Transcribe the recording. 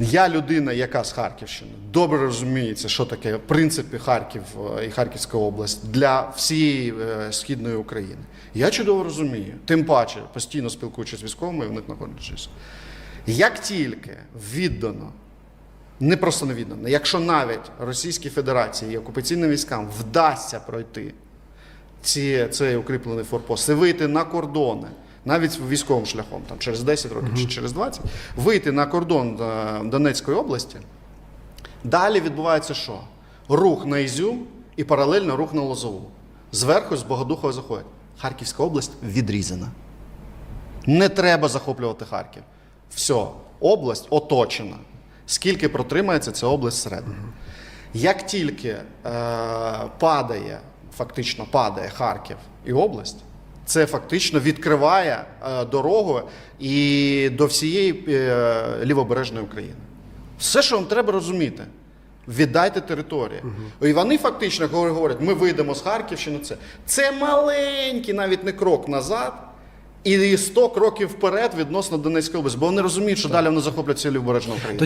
Я людина, яка з Харківщини, добре розуміється, що таке в принципі Харків е, і Харківська область для всієї е, східної України. Я чудово розумію, тим паче постійно спілкуючись з військовими, в них знаходячись. Як тільки віддано, не просто не віддано, якщо навіть Російській Федерації і окупаційним військам вдасться пройти ці, цей укріплений форпост і вийти на кордони, навіть військовим шляхом, там, через 10 років чи через 20, вийти на кордон е, Донецької області, далі відбувається що? Рух на Ізюм і паралельно рух на Лозову. Зверху з Богодухова заходять. Харківська область відрізана. Не треба захоплювати Харків. Все, область оточена. Скільки протримається ця область всередині. Як тільки е, падає, фактично падає Харків і область, це фактично відкриває е, дорогу і до всієї е, лівобережної України. Все, що вам треба розуміти. Віддайте територію. І вони фактично коли говорять, ми вийдемо з Харківщини. Це, це маленький, навіть не крок назад, і 100 кроків вперед відносно Донецької області, бо вони розуміють, що далі вони захоплять лівобережну Україну.